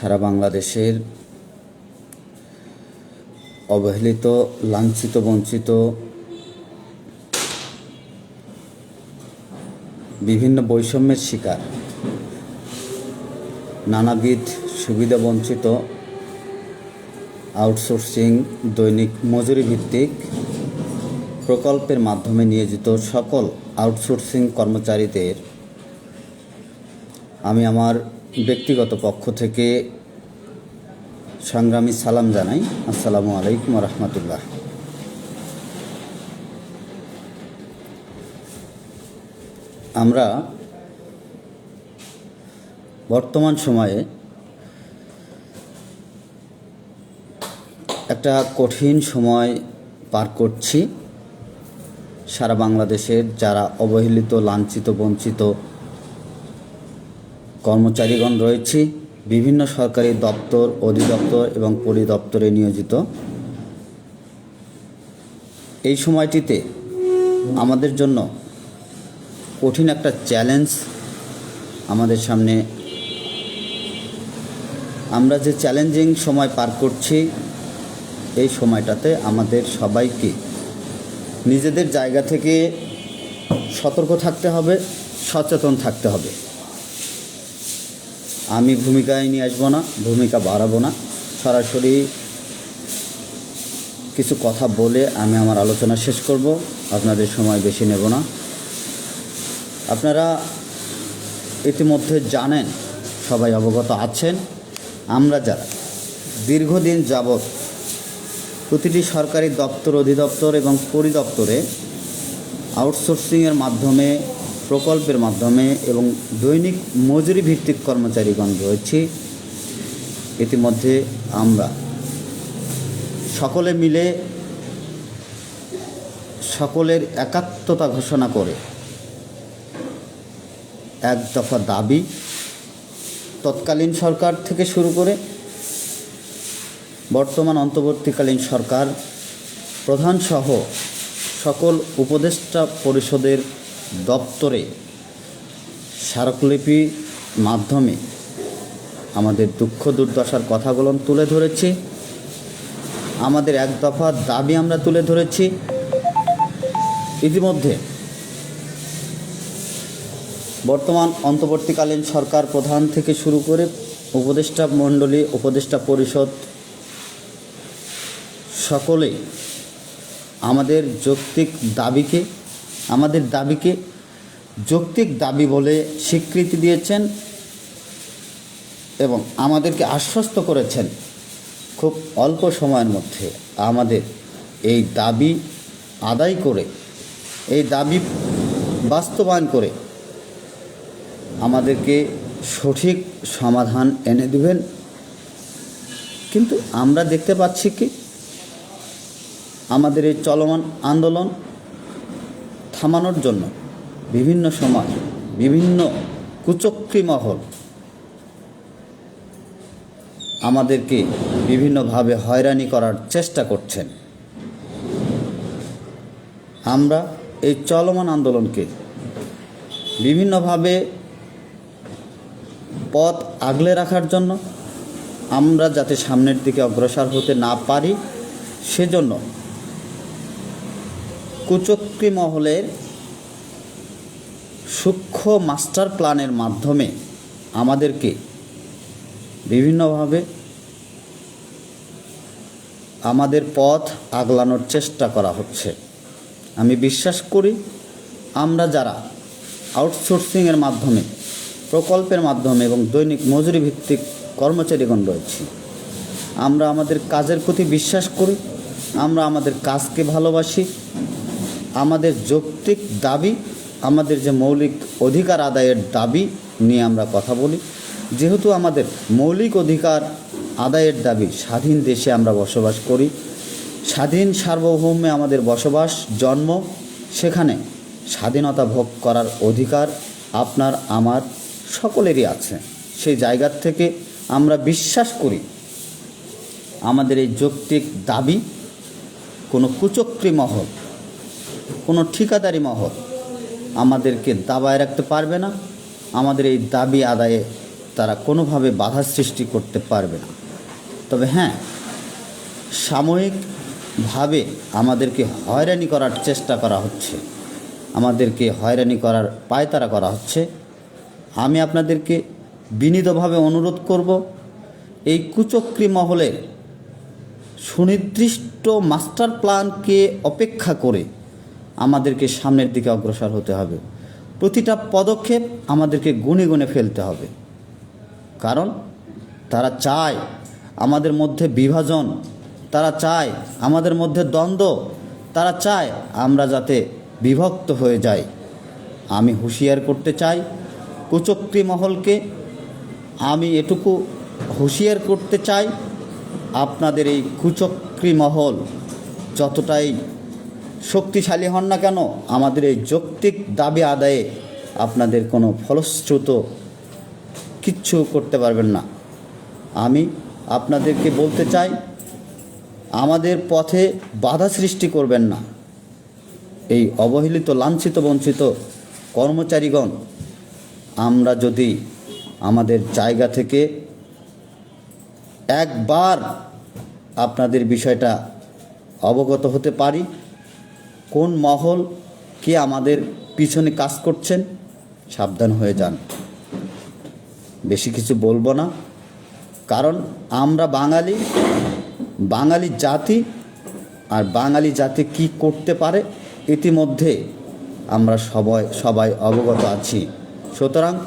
সারা বাংলাদেশের অবহেলিত, লাঞ্ছিত, বঞ্চিত বিভিন্ন বৈষম্যের শিকার, নানাবিধ সুবিধা বঞ্চিত, আউটসোর্সিং, দৈনিক মজুরি ভিত্তিক প্রকল্পের মাধ্যমে নিয়োজিত সকল আউটসোর্সিং কর্মচারীদের আমি আমার ব্যক্তিগত পক্ষ থেকে সংগ্রামী সালাম জানাই। আসসালামু আলাইকুম রহমতুল্লাহ। আমরা বর্তমান সময়ে একটা কঠিন সময় পার করছি। সারা বাংলাদেশের যারা অবহেলিত, লাঞ্ছিত, বঞ্চিত কর্মচারীগণ রয়েছে, বিভিন্ন সরকারি দপ্তর, অধিদপ্তর এবং পরিদপ্তরে নিয়োজিত। এই সময়টিতে আমাদের জন্য কঠিন একটা চ্যালেঞ্জ আমাদের সামনে। আমরা যে চ্যালেঞ্জিং সময় পার করছি, এই সময়টাতে আমাদের সবাইকে নিজেদের জায়গা থেকে সতর্ক থাকতে হবে, সচেতন থাকতে হবে। আমি ভূমিকায় নিয়ে আসব না, ভূমিকা বাড়াবো না। সরাসরি কিছু কথা বলে আমি আমার আলোচনা শেষ করব, আপনাদের সময় বেশি নেব না। আপনারা ইতিমধ্যে জানেন, সবাই অবগত আছেন, আমরা যারা দীর্ঘদিন যাবৎ প্রতিটি সরকারি দপ্তর, অধিদপ্তর এবং পরিদপ্তরে আউটসোর্সিংয়ের মাধ্যমে প্রকল্পের মাধ্যমে এবং দৈনিক মজুরি ভিত্তিক কর্মচারীগণ রয়েছে। ইতিমধ্যে আমরা সকলে মিলে সকলের একাত্মতা ঘোষণা করে এক দফা দাবি তৎকালীন সরকার থেকে শুরু করে বর্তমান অন্তর্বর্তীকালীন সরকার, প্রধানসহ সকল উপদেষ্টা পরিষদের দপ্তরে স্মারকলিপি মাধ্যমে আমাদের দুঃখ দুর্দশার কথাগুলো তুলে ধরেছি। আমাদের এক দফা দাবি আমরা তুলে ধরেছি। ইতিমধ্যে বর্তমান অন্তর্বর্তীকালীন সরকার প্রধান থেকে শুরু করে উপদেষ্টা মণ্ডলী, উপদেষ্টা পরিষদ সকলে আমাদের যৌক্তিক দাবিকে আমাদের দাবিকে যৌক্তিক দাবি বলে স্বীকৃতি দিয়েছেন এবং আমাদেরকে আশ্বস্ত করেছেন খুব অল্প সময়ের মধ্যে আমাদের এই দাবি আদায় করে, এই দাবি বাস্তবায়ন করে আমাদেরকে সঠিক সমাধান এনে দেবেন। কিন্তু আমরা দেখতে পাচ্ছি কি? আমাদের এই চলমান আন্দোলন থামানোর জন্য বিভিন্ন সময় বিভিন্ন কুচক্রী মহল আমাদেরকে বিভিন্নভাবে হয়রানি করার চেষ্টা করছেন। আমরা এই চলমান আন্দোলনকে বিভিন্নভাবে পথ আগলে রাখার জন্য আমরা যাতে সামনের দিকে অগ্রসর হতে না পারি, সেজন্য কুচক্রী মহলের সূক্ষ্ম মাস্টার প্ল্যানের মাধ্যমে আমাদেরকে বিভিন্নভাবে আমাদের পথ আগলানোর চেষ্টা করা হচ্ছে। আমি বিশ্বাস করি আমরা যারা আউটসোর্সিংয়ের মাধ্যমে, প্রকল্পের মাধ্যমে এবং দৈনিক মজুরি ভিত্তিক কর্মচারীগণ রয়েছি, আমরা আমাদের কাজের প্রতি বিশ্বাস করি, আমরা আমাদের কাজকে ভালোবাসি আমাদের যৌক্তিক দাবি, আমাদের যে মৌলিক অধিকার আদায়ের দাবি নিয়ে আমরা কথা বলি। যেহেতু আমাদের মৌলিক অধিকার আদায়ের দাবি স্বাধীন দেশে আমরা বসবাস করি, স্বাধীন সার্বভৌমে আমাদের বসবাস, জন্ম, সেখানে স্বাধীনতা ভোগ করার অধিকার আপনার, আমার সকলেরই আছে। সেই জায়গার থেকে আমরা বিশ্বাস করি, আমাদের এই যৌক্তিক দাবি কোনো কুচক্রী মহল কোনো ঠিকাদারি মহল আমাদেরকে দাবায় রাখতে পারবে না। আমাদের এই দাবি আদায়ে তারা কোনোভাবে বাধা সৃষ্টি করতে পারবে না। তবে হ্যাঁ সাময়িকভাবে আমাদেরকে হয়রানি করার চেষ্টা করা হচ্ছে। আমাদেরকে হয়রানি করার পায়তারা করা হচ্ছে। আমি আপনাদেরকে বিনীতভাবে অনুরোধ করব, এই কুচক্রী মহলের সুনির্দিষ্ট মাস্টার প্ল্যানকে অপেক্ষা করে আমাদেরকে সামনের দিকে অগ্রসর হতে হবে। প্রতিটা পদক্ষেপ আমাদেরকে গুনে গুনে ফেলতে হবে। কারণ তারা চায় আমাদের মধ্যে বিভাজন, তারা চায় আমাদের মধ্যে দ্বন্দ্ব, তারা চায় আমরা যাতে বিভক্ত হয়ে যাই। আমি হুঁশিয়ার করতে চাই কুচক্রী মহলকে। আমি এটুকু হুঁশিয়ার করতে চাই, আপনাদের এই কুচক্রী মহল যতটাই শক্তিশালী হন না কেন? আমাদের এই যৌক্তিক দাবি আদায়ে আপনাদের কোনো ফলশ্রুত কিচ্ছু করতে পারবেন না। আমি আপনাদেরকে বলতে চাই, আমাদের পথে বাধা সৃষ্টি করবেন না। এই অবহেলিত, লাঞ্ছিত, বঞ্চিত কর্মচারীগণ, আমরা যদি আমাদের জায়গা থেকে একবার আপনাদের বিষয়টা অবগত হতে পারি কোন মহল কে আমাদের পিছনে কাজ করছেন? সাবধান হয়ে যান। বেশি কিছু বলব না। কারণ আমরা বাঙালি বাঙালি জাতি, আর বাঙালি জাতি কি করতে পারে ইতিমধ্যে আমরা সবাই সবাই অবগত আছি। সুতরাং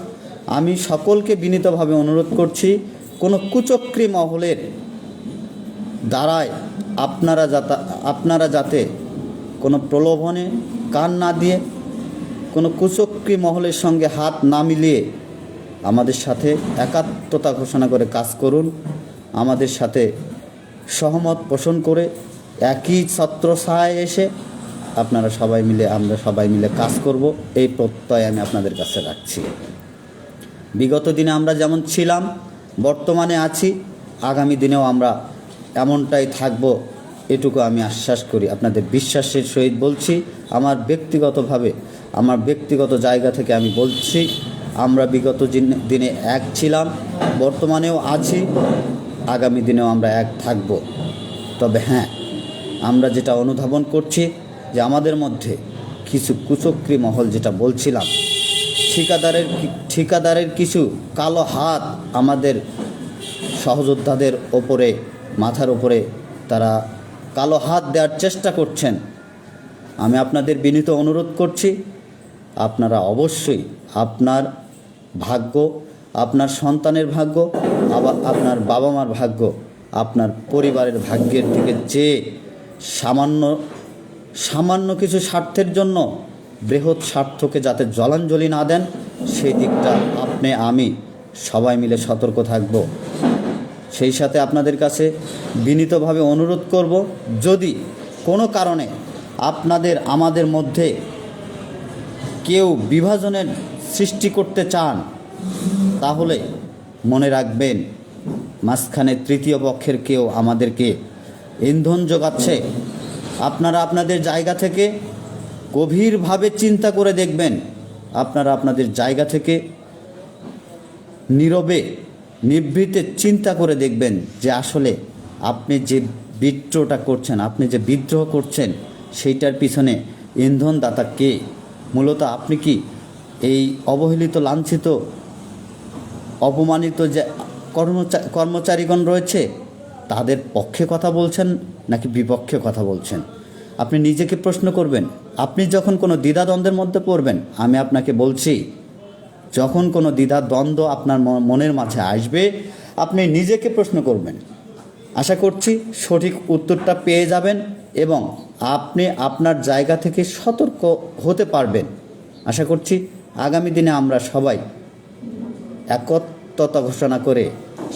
আমি সকলকে বিনীতভাবে অনুরোধ করছি, কোনো কুচক্রী মহলের দ্বারায় আপনারা যাতে আপনারা যাতে কোনো প্রলোভনে কান না দিয়ে, কোনো কুচক্রী মহলের সঙ্গে হাত না মিলিয়ে আমাদের সাথে একাত্মতা ঘোষণা করে কাজ করুন। আমাদের সাথে সহমত পোষণ করে একই ছত্র ছত্রছায়ায় এসে আপনারা সবাই মিলে, আমরা সবাই মিলে কাজ করব। এই প্রত্যয় আমি আপনাদের কাছে রাখছি। বিগত দিনে আমরা যেমন ছিলাম, বর্তমানে আছি, আগামী দিনেও আমরা এমনটাই থাকব এটুকু আমি আশ্বাস করি। আপনাদের বিশ্বাসের সহিত বলছি, আমার ব্যক্তিগতভাবে, আমার ব্যক্তিগত জায়গা থেকে আমি বলছি, আমরা বিগত দিন- এক ছিলাম, বর্তমানেও আছি, আগামী দিনেও আমরা এক থাকব। তবে হ্যাঁ আমরা যেটা অনুধাবন করছি যে আমাদের মধ্যে কিছু কুচক্রী মহল যেটা বলছিলাম, ঠিকাদারের ঠিকাদারের কিছু কালো হাত আমাদের সহযোদ্ধাদের ওপরে, মাথার ওপরে তারা কালো হাত দেওয়ার চেষ্টা করছেন। আমি আপনাদের বিনীত অনুরোধ করছি, আপনারা অবশ্যই আপনার ভাগ্য, আপনার সন্তানের ভাগ্য, আবার আপনার বাবা মার ভাগ্য, আপনার পরিবারের ভাগ্যের দিকে যে সামান্য সামান্য কিছু স্বার্থের জন্য বৃহৎ স্বার্থকে যাতে জলাঞ্জলি না দেন, সেই দিকটা আপনি, আমি সবাই মিলে সতর্ক থাকব। সেই সাথে আপনাদের কাছে বিনীতভাবে অনুরোধ করব, যদি কোনো কারণে আপনাদের, আমাদের মধ্যে কেউ বিভাজনের সৃষ্টি করতে চান, তাহলে মনে রাখবেন, মাঝখানে তৃতীয় পক্ষের কেউ আমাদেরকে ইন্ধন যোগাচ্ছে। আপনারা আপনাদের জায়গা থেকে গভীরভাবে চিন্তা করে দেখবেন, আপনারা আপনাদের জায়গা থেকে নীরবে নিভৃতে চিন্তা করে দেখবেন যে আসলে আপনি যে বিদ্রোহটা করছেন, আপনি যে বিদ্রোহ করছেন, সেইটার পিছনে ইন্ধনদাতা কে? মূলত আপনি কি এই অবহেলিত, লাঞ্ছিত, অপমানিত যে কর্মচা, কর্মচারীগণ রয়েছে, তাদের পক্ষে কথা বলছেন নাকি বিপক্ষে কথা বলছেন? আপনি নিজেকে প্রশ্ন করবেন, আপনি যখন কোনো দ্বিধাদ্বন্দ্বের মধ্যে পড়বেন, আমি আপনাকে বলছি যখন কোনো দ্বিধা, দ্বন্দ্ব আপনার মনের মাঝে আসবে, আপনি নিজেকে প্রশ্ন করবেন। আশা করছি সঠিক উত্তরটা পেয়ে যাবেন এবং আপনি আপনার জায়গা থেকে সতর্ক হতে পারবেন। আশা করছি আগামী দিনে আমরা সবাই একত্রতা ঘোষণা করে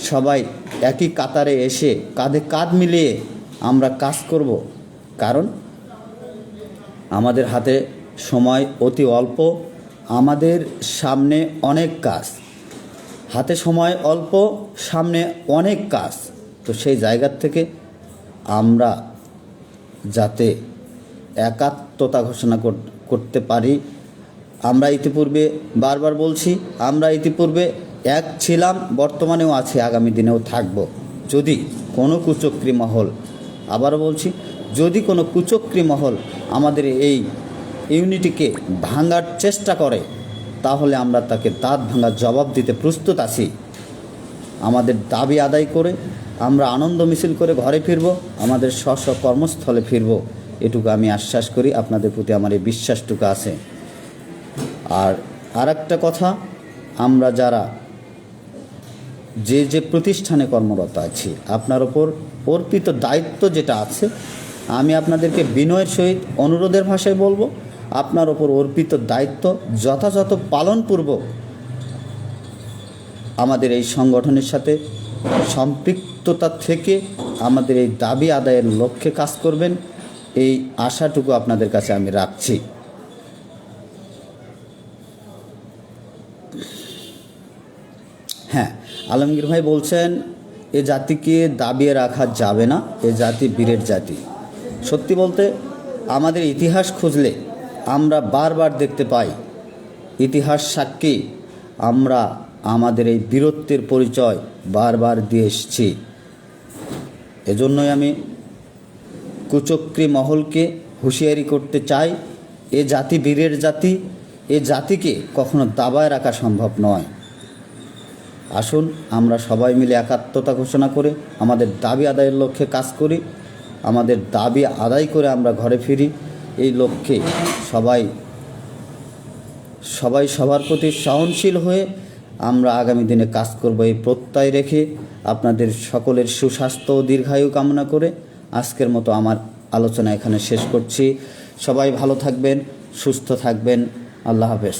সবাই একই কাতারে এসে কাঁধে কাঁধ মিলিয়ে আমরা কাজ করব। কারণ আমাদের হাতে সময় অতি অল্প আমাদের সামনে অনেক কাজ। হাতে সময়, অল্প, সামনে অনেক কাজ। তো সেই জায়গার থেকে আমরা যাতে একাত্মতা ঘোষণা কর- করতে পারি, আমরা ইতিপূর্বে বারবার বলছি, আমরা ইতিপূর্বে এক ছিলাম, বর্তমানেও আছি, আগামী দিনেও থাকব। যদি কোনো কুচক্রী মহল, আবারও বলছি, যদি কোনো কুচক্রী মহল আমাদের এই ইউনিটিকে ভাঙার চেষ্টা করে, তাহলে আমরা তাকে দাঁত ভাঙার জবাব দিতে প্রস্তুত আছি। আমাদের দাবি আদায় করে আমরা আনন্দ মিছিল করে ঘরে ফিরব, আমাদের স্ব স্ব কর্মস্থলে ফিরব। এটুকু আমি আশ্বাস করি, আপনাদের প্রতি আমার এই বিশ্বাসটুকু আছে। আর আর একটা কথা, আমরা যারা যে যে প্রতিষ্ঠানে কর্মরত আছি, আপনার ওপর অর্পিত দায়িত্ব যেটা আছে, আমি আপনাদেরকে বিনয়ের সহিত অনুরোধের ভাষায় বলব আপনার ওপর অর্পিত দায়িত্ব যথাযথ পালনপূর্বক আমাদের এই সংগঠনের সাথে সম্পৃক্ততা থেকে আমাদের এই দাবি আদায়ের লক্ষ্যে কাজ করবেন, এই আশাটুকু আপনাদের কাছে আমি রাখছি। হ্যাঁ আলমগীর ভাই বলছেন, এ জাতিকে দাবিয়ে রাখা যাবে না, এ জাতি বীরের জাতি। সত্যি বলতে, আমাদের ইতিহাস খুঁজলে আমরা বারবার দেখতে পাই। ইতিহাস সাক্ষী, আমরা আমাদের এই বীরত্বের পরিচয় বারবার দিয়ে এসেছি। এজন্যই আমি কুচক্রী মহলকে হুঁশিয়ারি করতে চাই, এ জাতি বীরের জাতি, এ জাতিকে কখনো দাবায় রাখা সম্ভব নয়। আসুন আমরা সবাই মিলে একাত্মতা ঘোষণা করে, আমাদের দাবি আদায়ের লক্ষ্যে কাজ করি, আমাদের দাবি আদায় করে আমরা ঘরে ফিরি। এই লক্ষ্যে সবাই সবাই সবার প্রতি সহনশীল হয়ে আমরা আগামী দিনে কাজ করব এই প্রত্যয় রেখে আপনাদের সকলের সুস্বাস্থ্য ও দীর্ঘায়ু কামনা করে আজকের মতো আমার আলোচনা এখানে শেষ করছি। সবাই ভালো থাকবেন, সুস্থ থাকবেন। আল্লাহ হাফেজ।